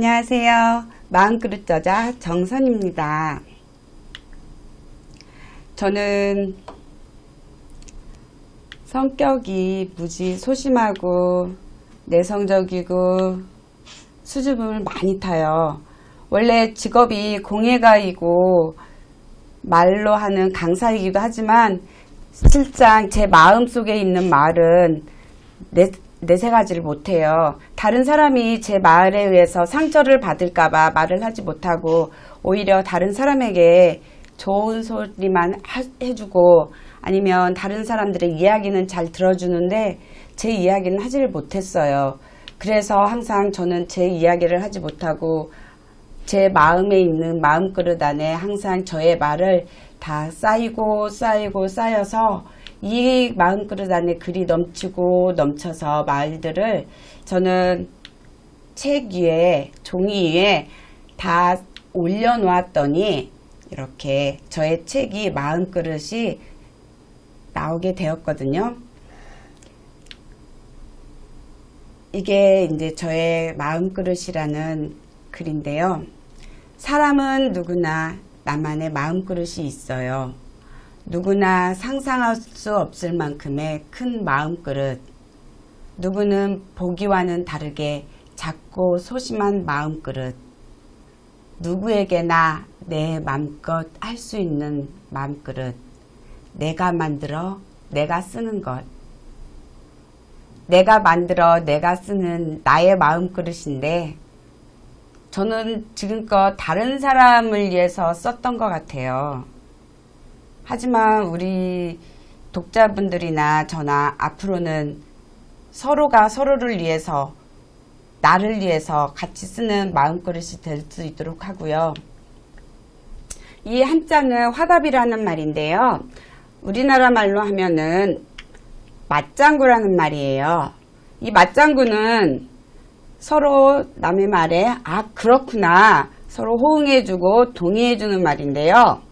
안녕하세요. 마음그릇 저자 정선입니다. 저는 성격이 무지 소심하고 내성적이고 수줍음을 많이 타요. 원래 직업이 공예가이고 말로 하는 강사이기도 하지만 실상 제 마음 속에 있는 말은 내, 내세가지를 못해요. 다른 사람이 제 말에 의해서 상처를 받을까봐 말을 하지 못하고 오히려 다른 사람에게 좋은 소리만 하- 해주고 아니면 다른 사람들의 이야기는 잘 들어주는데 제 이야기는 하지를 못했어요. 그래서 항상 저는 제 이야기를 하지 못하고 제 마음에 있는 마음그릇 안에 항상 저의 말을 다 쌓이고 쌓이고 쌓여서 이 마음그릇 안에 글이 넘치고 넘쳐서 말들을 저는 책 위에 종이 위에 다 올려놓았더니 이렇게 저의 책이 마음그릇이 나오게 되었거든요. 이게 이제 저의 마음그릇이라는 글인데요. 사람은 누구나 나만의 마음그릇이 있어요. 누구나 상상할 수 없을 만큼의 큰 마음그릇. 누구는 보기와는 다르게 작고 소심한 마음그릇. 누구에게나 내 맘껏 할 수 있는 마음그릇. 내가 만들어 내가 쓰는 것. 내가 만들어 내가 쓰는 나의 마음그릇인데 저는 지금껏 다른 사람을 위해서 썼던 것 같아요. 하지만 우리 독자분들이나 저나 앞으로는 서로가 서로를 위해서 나를 위해서 같이 쓰는 마음그릇이 될 수 있도록 하고요. 이 한자는 화답이라는 말인데요. 우리나라 말로 하면은 맞장구라는 말이에요. 이 맞장구는 서로 남의 말에 아 그렇구나 서로 호응해주고 동의해주는 말인데요.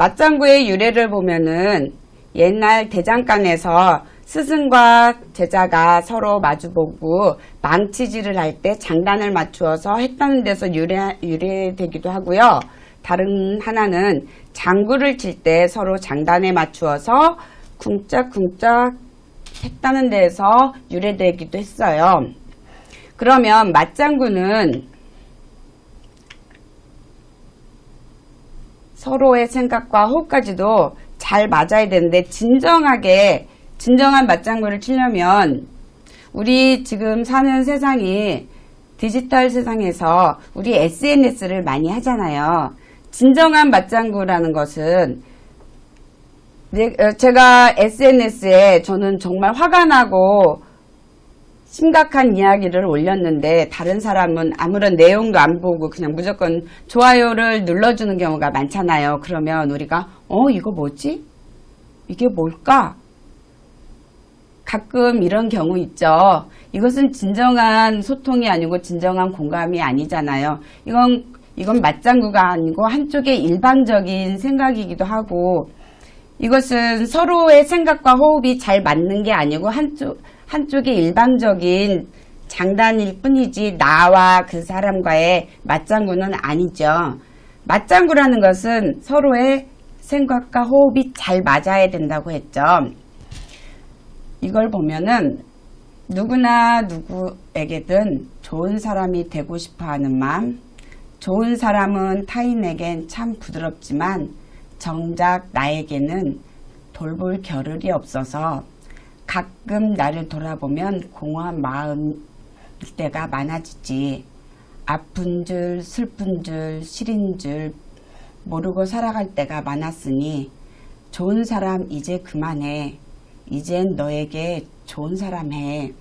맞장구의 유래를 보면은 옛날 대장간에서 스승과 제자가 서로 마주보고 망치질을 할 때 장단을 맞추어서 했다는 데서 유래, 유래되기도 하고요. 다른 하나는 장구를 칠 때 서로 장단에 맞추어서 쿵짝쿵짝 했다는 데서 유래되기도 했어요. 그러면 맞장구는 서로의 생각과 호흡까지도 잘 맞아야 되는데 진정하게 진정한 맞장구를 치려면 우리 지금 사는 세상이 디지털 세상에서 우리 SNS를 많이 하잖아요. 진정한 맞장구라는 것은 네, 어, 제가 SNS에 저는 정말 화가 나고 심각한 이야기를 올렸는데 다른 사람은 아무런 내용도 안 보고 그냥 무조건 좋아요를 눌러주는 경우가 많잖아요. 그러면 우리가 어 이거 뭐지? 이게 뭘까? 가끔 이런 경우 있죠. 이것은 진정한 소통이 아니고 진정한 공감이 아니잖아요. 이건 이건 맞장구가 아니고 한쪽의 일방적인 생각이기도 하고 이것은 서로의 생각과 호흡이 잘 맞는 게 아니고 한쪽 한쪽의 일방적인 장단일 뿐이지 나와 그 사람과의 맞장구는 아니죠. 맞장구라는 것은 서로의 생각과 호흡이 잘 맞아야 된다고 했죠. 이걸 보면은 누구나 누구에게든 좋은 사람이 되고 싶어 하는 마음, 좋은 사람은 타인에겐 참 부드럽지만 정작 나에게는 돌볼 겨를이 없어서 가끔 나를 돌아보면 공허한 마음일 때가 많아지지. 아픈 줄, 슬픈 줄, 시린 줄 모르고 살아갈 때가 많았으니 좋은 사람 이제 그만해. 이젠 너에게 좋은 사람 해.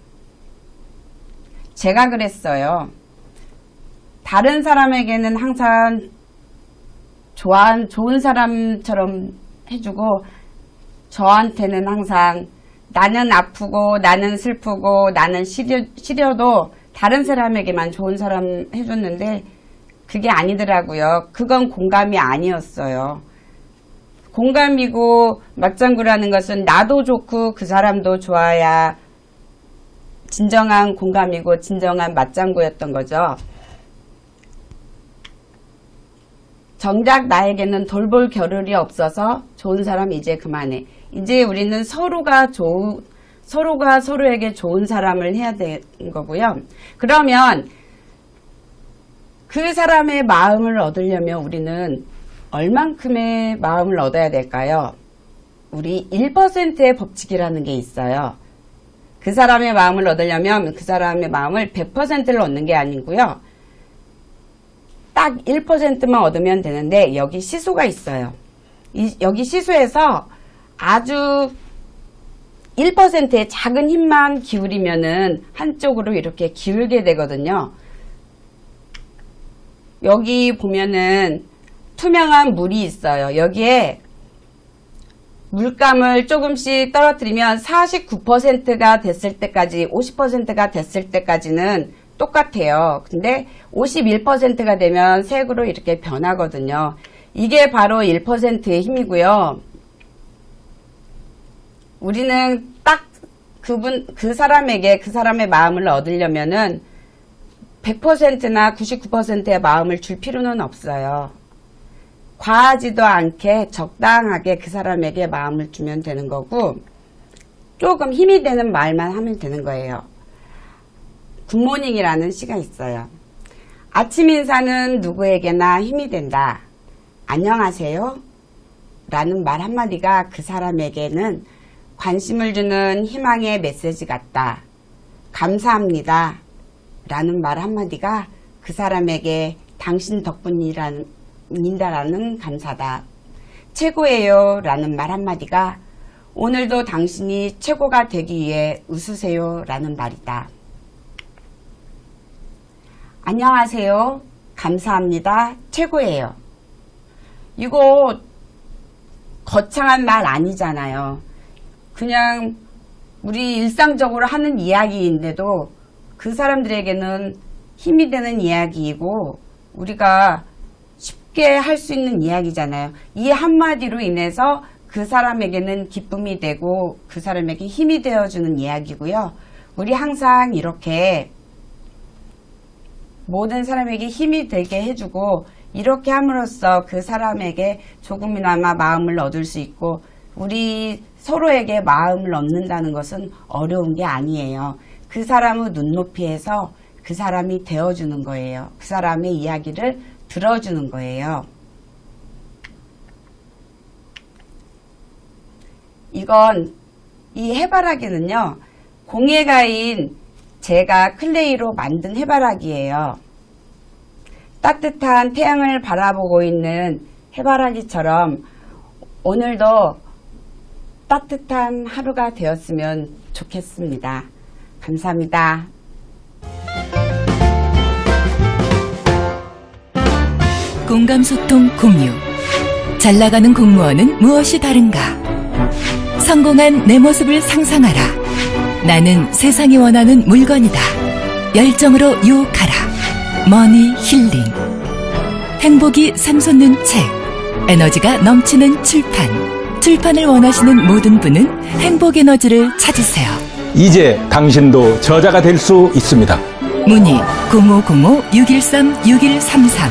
제가 그랬어요. 다른 사람에게는 항상 좋아한 좋은 사람처럼 해주고 저한테는 항상 나는 아프고 나는 슬프고 나는 시려, 시려도 다른 사람에게만 좋은 사람 해줬는데 그게 아니더라고요. 그건 공감이 아니었어요. 공감이고 맞장구라는 것은 나도 좋고 그 사람도 좋아야 진정한 공감이고 진정한 맞장구였던 거죠. 정작 나에게는 돌볼 겨를이 없어서 좋은 사람 이제 그만해. 이제 우리는 서로가 좋은 서로가 서로에게 좋은 사람을 해야 되는 거고요. 그러면 그 사람의 마음을 얻으려면 우리는 얼만큼의 마음을 얻어야 될까요? 우리 1%의 법칙이라는 게 있어요. 그 사람의 마음을 얻으려면 그 사람의 마음을 100%를 얻는 게 아니고요. 딱 1%만 얻으면 되는데 여기 시수가 있어요. 이- 여기 시수에서 아주 1%의 작은 힘만 기울이면은 한쪽으로 이렇게 기울게 되거든요. 여기 보면은 투명한 물이 있어요. 여기에 물감을 조금씩 떨어뜨리면 49%가 됐을 때까지, 50%가 됐을 때까지는 똑같아요. 근데 51%가 되면 색으로 이렇게 변하거든요. 이게 바로 1%의 힘이고요. 우리는 딱 그분, 그 사람에게 그 사람의 마음을 얻으려면은 100%나 99%의 마음을 줄 필요는 없어요. 과하지도 않게 적당하게 그 사람에게 마음을 주면 되는 거고, 조금 힘이 되는 말만 하면 되는 거예요. 굿모닝이라는 시가 있어요. 아침 인사는 누구에게나 힘이 된다. 안녕하세요. 라는 말 한마디가 그 사람에게는 관심을 주는 희망의 메시지 같다. 감사합니다. 라는 말 한마디가 그 사람에게 당신 덕분이라는 인다라는 감사다. 최고예요. 라는 말 한마디가 오늘도 당신이 최고가 되기 위해 웃으세요. 라는 말이다. 안녕하세요. 감사합니다. 최고예요. 이거 거창한 말 아니잖아요. 그냥 우리 일상적으로 하는 이야기인데도 그 사람들에게는 힘이 되는 이야기이고 우리가 쉽게 할 수 있는 이야기잖아요. 이 한마디로 인해서 그 사람에게는 기쁨이 되고 그 사람에게 힘이 되어주는 이야기고요. 우리 항상 이렇게 모든 사람에게 힘이 되게 해주고 이렇게 함으로써 그 사람에게 조금이나마 마음을 얻을 수 있고 우리 서로에게 마음을 얻는다는 것은 어려운 게 아니에요. 그 사람의 눈높이에서 그 사람이 되어주는 거예요. 그 사람의 이야기를 들어주는 거예요. 이건 이 해바라기는요 공예가인 제가 클레이로 만든 해바라기예요. 따뜻한 태양을 바라보고 있는 해바라기처럼 오늘도 따뜻한 하루가 되었으면 좋겠습니다. 감사합니다. 공감 소통 공유. 잘 나가는 공무원은 무엇이 다른가? 성공한 내 모습을 상상하라. 나는 세상이 원하는 물건이다. 열정으로 유혹하라. 머니 힐링. 행복이 샘솟는 책. 에너지가 넘치는 출판. 출판을 원하시는 모든 분은 행복 에너지를 찾으세요. 이제 당신도 저자가 될 수 있습니다. 문의 0505-613-6133